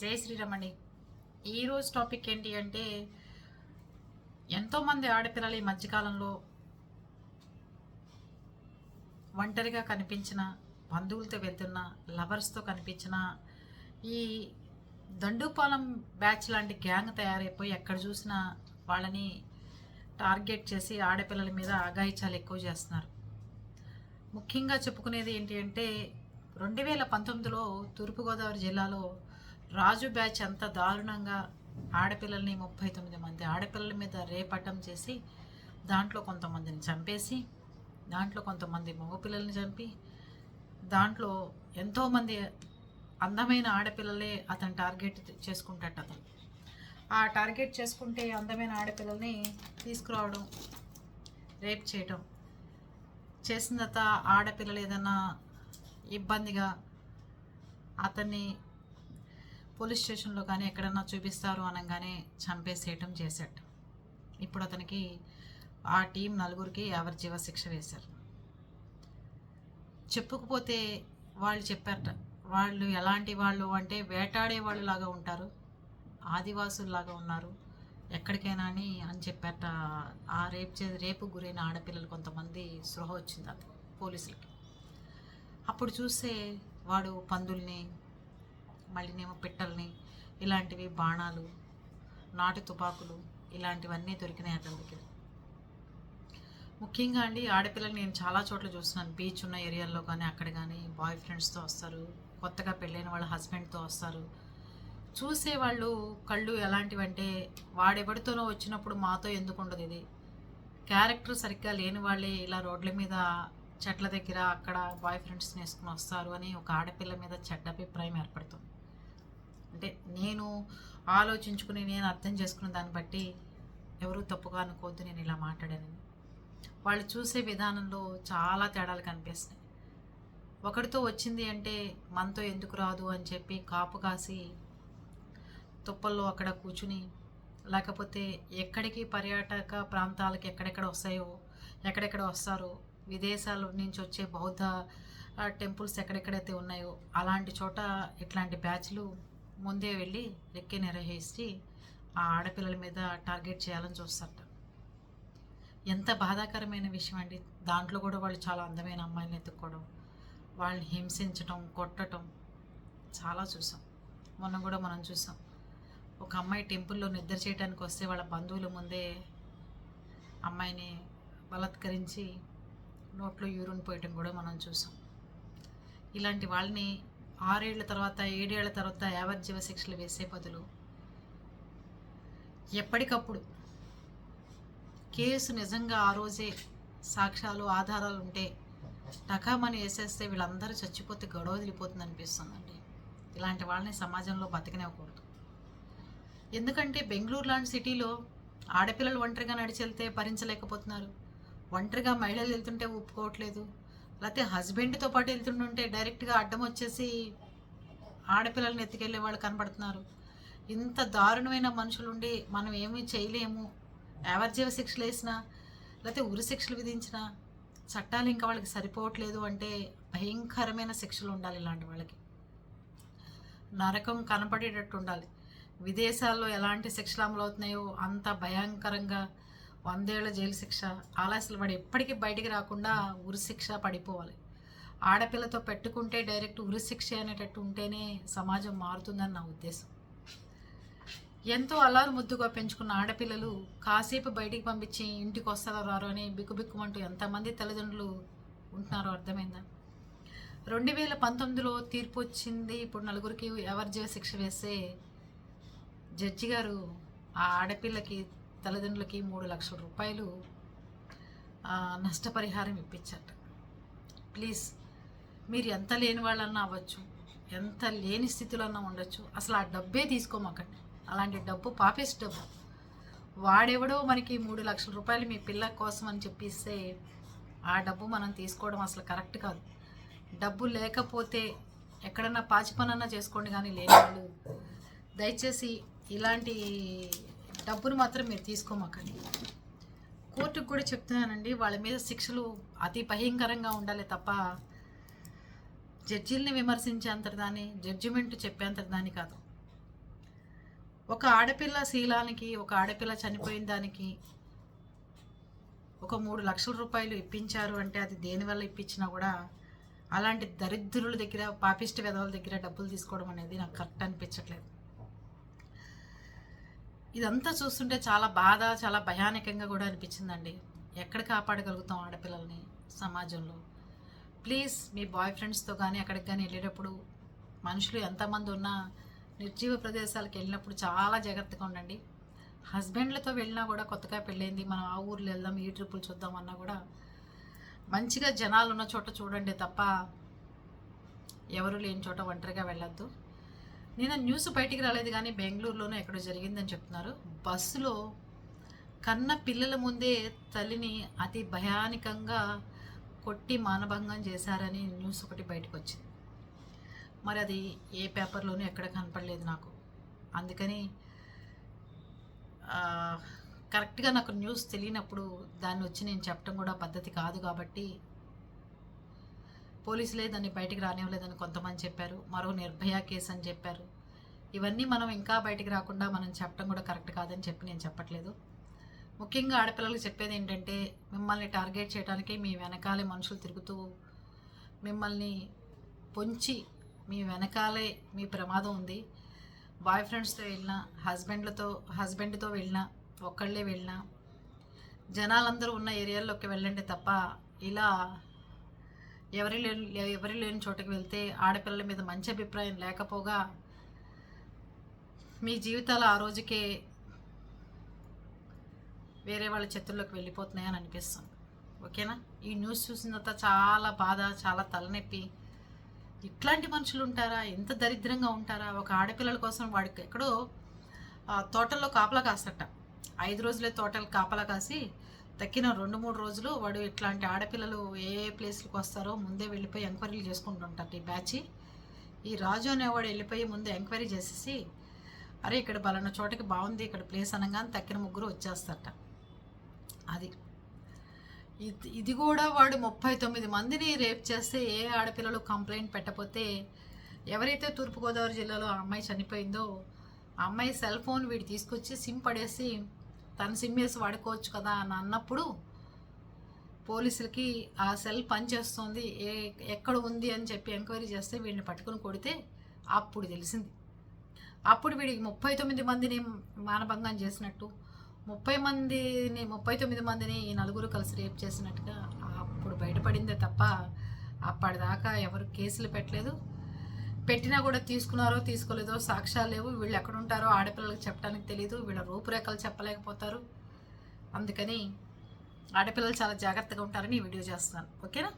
జై శ్రీరామండి ఈరోజు టాపిక్ ఏంటి అంటే ఎంతోమంది ఆడపిల్లలు ఈ మధ్యకాలంలో ఒంటరిగా కనిపించిన బంధువులతో వెళ్తున్న లవర్స్తో కనిపించిన ఈ దండుపాలెం బ్యాచ్ లాంటి గ్యాంగ్ తయారైపోయి ఎక్కడ చూసినా వాళ్ళని టార్గెట్ చేసి ఆడపిల్లల మీద ఆగాయిచాలు ఎక్కువ చేస్తున్నారు. ముఖ్యంగా చెప్పుకునేది ఏంటి అంటే రెండు వేల పంతొమ్మిదిలో తూర్పుగోదావరి జిల్లాలో రాజు బ్యాచ్ అంత దారుణంగా ఆడపిల్లల్ని ముప్పై తొమ్మిది మంది ఆడపిల్లల మీద రేపటం చేసి దాంట్లో కొంతమందిని చంపేసి దాంట్లో కొంతమంది మగపిల్లల్ని చంపి దాంట్లో ఎంతోమంది అందమైన ఆడపిల్లలే అతను టార్గెట్ చేసుకుంటాట అతను. ఆ టార్గెట్ చేసుకుంటే అందమైన ఆడపిల్లల్ని తీసుకురావడం రేప్ చేయడం చేసిన తర్వాత ఆడపిల్లలు ఏదైనా ఇబ్బందిగా అతన్ని పోలీస్ స్టేషన్లో కానీ ఎక్కడన్నా చూపిస్తారు అనగానే చంపేసేయటం చేశాడు. ఇప్పుడు అతనికి ఆ టీం నలుగురికి యావజ్జీవ శిక్ష వేశారు. చెప్పుకుపోతే వాళ్ళు చెప్పారట వాళ్ళు ఎలాంటి వాళ్ళు అంటే వేటాడే వాళ్ళు లాగా ఉంటారు ఆదివాసుల్లాగా ఉన్నారు ఎక్కడికైనా అని అని చెప్పారట. ఆ రేపు చే రేపు గురైన ఆడపిల్లలు కొంతమంది స్పృహ వచ్చింది అతను పోలీసులకి. అప్పుడు చూస్తే వాడు పందుల్ని మళ్ళీనేమో పిట్టల్ని ఇలాంటివి బాణాలు నాటు తుపాకులు ఇలాంటివన్నీ దొరికినాయి అతని దగ్గర. ముఖ్యంగా అండి ఆడపిల్లలు నేను చాలా చోట్ల చూస్తున్నాను. బీచ్ ఉన్న ఏరియాల్లో కానీ అక్కడ కానీ బాయ్ ఫ్రెండ్స్తో వస్తారు కొత్తగా పెళ్ళైన వాళ్ళ హస్బెండ్తో వస్తారు. చూసే వాళ్ళు కళ్ళు ఎలాంటివంటే వాడెవడితోనో వచ్చినప్పుడు మాతో ఎందుకు ఉండదు ఇది. క్యారెక్టర్ సరిగ్గా లేని వాళ్ళే ఇలా రోడ్ల మీద చెట్ల దగ్గర అక్కడ బాయ్ ఫ్రెండ్స్ని వేసుకుని వస్తారు అని ఒక ఆడపిల్ల మీద చెడ్డ అభిప్రాయం ఏర్పడుతుంది. అంటే నేను ఆలోచించుకుని నేను అర్థం చేసుకున్న దాన్ని బట్టి ఎవరూ తప్పుగా అనుకోవద్దు నేను ఇలా మాట్లాడానని. వాళ్ళు చూసే విధానంలో చాలా తేడాలు కనిపిస్తున్నాయి. ఒకరితో వచ్చింది అంటే మనతో ఎందుకు రాదు అని చెప్పి కాపు కాసి తుప్పల్లో అక్కడ కూర్చుని లేకపోతే ఎక్కడికి పర్యాటక ప్రాంతాలకు ఎక్కడెక్కడ వస్తాయో ఎక్కడెక్కడ వస్తారో విదేశాల నుంచి వచ్చే బౌద్ధ టెంపుల్స్ ఎక్కడెక్కడైతే ఉన్నాయో అలాంటి చోట ఇట్లాంటి బ్యాచ్లు ముందే వెళ్ళి రెక్కే నిర్వహించి ఆ ఆడపిల్లల మీద టార్గెట్ చేయాలని చూస్తారట. ఎంత బాధాకరమైన విషయం అండి. దాంట్లో కూడా వాళ్ళు చాలా అందమైన అమ్మాయిని ఎత్తుక్కోవడం వాళ్ళని హింసించడం కొట్టడం చాలా చూసాం. మొన్న కూడా మనం చూసాం. ఒక అమ్మాయి టెంపుల్లో నిద్ర చేయడానికి వస్తే వాళ్ళ బంధువుల ముందే అమ్మాయిని బలత్కరించి నోట్లో యూరిన్ పోయటం కూడా మనం చూసాం. ఇలాంటి వాళ్ళని ఆరేళ్ళ తర్వాత ఏడేళ్ళ తర్వాత యావజ్జీవ శిక్షలు వేసే బదులు ఎప్పటికప్పుడు కేసు నిజంగా ఆ రోజే సాక్ష్యాలు ఆధారాలు ఉంటే టకామని వేసేస్తే వీళ్ళందరూ చచ్చిపోతే గొడవ వదిలిపోతుంది అనిపిస్తుందండి. ఇలాంటి వాళ్ళని సమాజంలో బతికనివ్వకూడదు. ఎందుకంటే బెంగళూరు లాంటి సిటీలో ఆడపిల్లలు ఒంటరిగా నడిచి వెళ్తే భరించలేకపోతున్నారు. ఒంటరిగా మహిళలు వెళ్తుంటే ఒప్పుకోవట్లేదు. లేకపోతే హస్బెండ్తో పాటు వెళ్తుంటుంటే డైరెక్ట్గా అడ్డం వచ్చేసి ఆడపిల్లల్ని ఎత్తుకెళ్ళే వాళ్ళు కనబడుతున్నారు. ఇంత దారుణమైన మనుషులుండి మనం ఏమీ చేయలేము. యావజ్జీవ శిక్షలు వేసినా లేకపోతే ఉరి శిక్షలు విధించినా చట్టాలు ఇంకా వాళ్ళకి సరిపోవట్లేదు అంటే భయంకరమైన శిక్షలు ఉండాలి ఇలాంటి వాళ్ళకి. నరకం కనపడేటట్టు ఉండాలి. విదేశాల్లో ఎలాంటి శిక్షలు అమలవుతున్నాయో అంత భయంకరంగా వందేళ్ళ జైలు శిక్ష ఆలస్యలు పడి ఎప్పటికీ బయటికి రాకుండా ఉరి శిక్ష పడిపోవాలి. ఆడపిల్లతో పెట్టుకుంటే డైరెక్ట్ ఉరి శిక్ష అనేటట్టు ఉంటేనే సమాజం మారుతుందని నా ఉద్దేశం. ఎంతో అల్లారు ముద్దుగా పెంచుకున్న ఆడపిల్లలు కాసేపు బయటికి పంపించి ఇంటికి వస్తారో రారో అని బిక్కుబిక్కుమంటూ ఎంతమంది తల్లిదండ్రులు ఉంటున్నారో అర్థమైందా? రెండు వేల పంతొమ్మిదిలో తీర్పు వచ్చింది. ఇప్పుడు నలుగురికి ఎవరిజీవ శిక్ష వేస్తే జడ్జి గారు ఆ ఆడపిల్లకి తల్లిదండ్రులకి మూడు లక్షల రూపాయలు నష్టపరిహారం ఇప్పించట. ప్లీజ్ మీరు ఎంత లేని వాళ్ళన్నా అవ్వచ్చు ఎంత లేని స్థితిలో అన్నా ఉండొచ్చు. అసలు ఆ డబ్బే తీసుకోమాకండి. అలాంటి డబ్బు పాపేసి డబ్బు. వాడెవడో మనకి మూడు లక్షల రూపాయలు మీ పిల్ల కోసం అని చెప్పిస్తే ఆ డబ్బు మనం తీసుకోవడం అసలు కరెక్ట్ కాదు. డబ్బు లేకపోతే ఎక్కడన్నా పాచి పనన్నా చేసుకోండి కానీ లేని వాళ్ళు దయచేసి ఇలాంటి డబ్బును మాత్రం మీరు తీసుకోమాకండి. కోర్టుకు కూడా చెప్తున్నానండి వాళ్ళ మీద శిక్షలు అతి భయంకరంగా ఉండాలి తప్ప జడ్జీల్ని విమర్శించేంత దాని జడ్జిమెంట్ చెప్పేంత దాని కాదు. ఒక ఆడపిల్ల శీలానికి ఒక ఆడపిల్ల చనిపోయిన దానికి ఒక మూడు లక్షల రూపాయలు ఇప్పించారు అంటే అది దేనివల్ల ఇప్పించినా కూడా అలాంటి దరిద్రుల దగ్గర పాపిష్టి వెధవల దగ్గర డబ్బులు తీసుకోవడం అనేది నాకు కరెక్ట్ అనిపించట్లేదు. ఇదంతా చూస్తుంటే చాలా బాధ చాలా భయానకంగా కూడా అనిపించిందండి. ఎక్కడ కాపాడగలుగుతాం ఆడపిల్లల్ని సమాజంలో? ప్లీజ్ మీ బాయ్ ఫ్రెండ్స్తో కానీ అక్కడికి కానీ వెళ్ళేటప్పుడు మనుషులు ఎంతమంది ఉన్నా నిర్జీవ ప్రదేశాలకు వెళ్ళినప్పుడు చాలా జాగ్రత్తగా ఉండండి. హస్బెండ్లతో వెళ్ళినా కూడా కొత్తగా పెళ్ళైంది మనం ఆ ఊర్లో వెళ్దాం ఈ ట్రిప్పులు చూద్దాం అన్నా కూడా మంచిగా జనాలు ఉన్న చోట చూడండి తప్ప ఎవరు లేని చోట ఒంటరిగా వెళ్ళొద్దు. నేను న్యూస్ బయటికి రాలేదు కానీ బెంగళూరులోనే ఎక్కడో జరిగిందని చెప్తున్నారు. బస్సులో కన్న పిల్లల ముందే తల్లిని అతి భయానికంగా కొట్టి మానభంగం చేశారని న్యూస్ ఒకటి బయటకు వచ్చింది. మరి అది ఏ పేపర్లోనూ ఎక్కడ కనపడలేదు నాకు. అందుకని కరెక్ట్గా నాకు న్యూస్ తెలియనప్పుడు దాన్ని వచ్చి నేను చెప్పడం కూడా పద్ధతి కాదు కాబట్టి పోలీసులే దాన్ని బయటికి రానివ్వలేదని కొంతమంది చెప్పారు. మరో నిర్భయ కేసు అని చెప్పారు. ఇవన్నీ మనం ఇంకా బయటికి రాకుండా మనం చెప్పడం కూడా కరెక్ట్ కాదని చెప్పి నేను చెప్పట్లేదు. ముఖ్యంగా ఆడపిల్లలకు చెప్పేది ఏంటంటే మిమ్మల్ని టార్గెట్ చేయడానికి మీ వెనకాలే మనుషులు తిరుగుతూ మిమ్మల్ని పొంచి మీ వెనకాలే మీ ప్రమాదం ఉంది. బాయ్ ఫ్రెండ్స్తో వెళ్ళినా హస్బెండ్లతో హస్బెండ్తో వెళ్ళినా ఒక్కళ్ళే వెళ్ళినా జనాలందరూ ఉన్న ఏరియాల్లోకి వెళ్ళండి తప్ప ఇలా ఎవరి లేని ఎవరి లేని చోటకి వెళ్తే ఆడపిల్లల మీద మంచి అభిప్రాయం లేకపోగా మీ జీవితాలు ఆ రోజుకే వేరే వాళ్ళ చేతుల్లోకి వెళ్ళిపోతున్నాయని అనిపిస్తుంది. ఓకేనా? ఈ న్యూస్ చూసిన తర్వాత చాలా బాధ చాలా తలనొప్పి. ఇట్లాంటి మనుషులు ఉంటారా? ఎంత దరిద్రంగా ఉంటారా? ఒక ఆడపిల్లల కోసం వాడికి ఎక్కడో ఆ, తోటల్లో కాపలా కాస్తట. ఐదు రోజులే తోటలు కాపలా కాసి తక్కిన రెండు మూడు రోజులు వాడు ఇట్లాంటి ఆడపిల్లలు ఏ ఏ ప్లేస్లకు వస్తారో ముందే వెళ్ళిపోయి ఎంక్వైరీలు చేసుకుంటుంటారు ఈ బ్యాచ్. ఈ రాజు అనేవాడు వెళ్ళిపోయి ముందే ఎంక్వైరీ చేసేసి అరే ఇక్కడ బలన్న చోటకి బాగుంది ఇక్కడ ప్లేస్ అనగానే తక్కిన ముగ్గురు వచ్చేస్తారట. అది. ఇది ఇది కూడా వాడు ముప్పై తొమ్మిది మందిని రేప్ చేస్తే ఏ ఆడపిల్లలు కంప్లైంట్ పెట్టకపోతే ఎవరైతే తూర్పుగోదావరి జిల్లాలో ఆ అమ్మాయి చనిపోయిందో ఆ అమ్మాయి సెల్ ఫోన్ వీడు తీసుకొచ్చి సిమ్ పడేసి తన సిమ్ వేసి వాడుకోవచ్చు కదా అని అన్నప్పుడు పోలీసులకి ఆ సెల్ పనిచేస్తుంది ఏ ఎక్కడ ఉంది అని చెప్పి ఎంక్వైరీ చేస్తే వీడిని పట్టుకుని కొడితే అప్పుడు తెలిసింది. అప్పుడు వీడికి ముప్పై తొమ్మిది మందిని మానభంగం చేసినట్టు ముప్పై మందిని ముప్పై తొమ్మిది మందిని ఈ నలుగురు కలిసి రేప్ చేసినట్టుగా అప్పుడు బయటపడిందే తప్ప అప్పటిదాకా ఎవరు కేసులు పెట్టలేదు. పెట్టినా కూడా తీసుకున్నారో తీసుకోలేదో సాక్ష్యాలు లేవు. వీళ్ళు ఎక్కడ ఉంటారో ఆడపిల్లలకు చెప్పడానికి తెలియదు వీళ్ళ రూపురేఖలు చెప్పలేకపోతారు. అందుకని ఆడపిల్లలు చాలా జాగ్రత్తగా ఉంటారని ఈ వీడియో చేస్తున్నాను. ఓకేనా?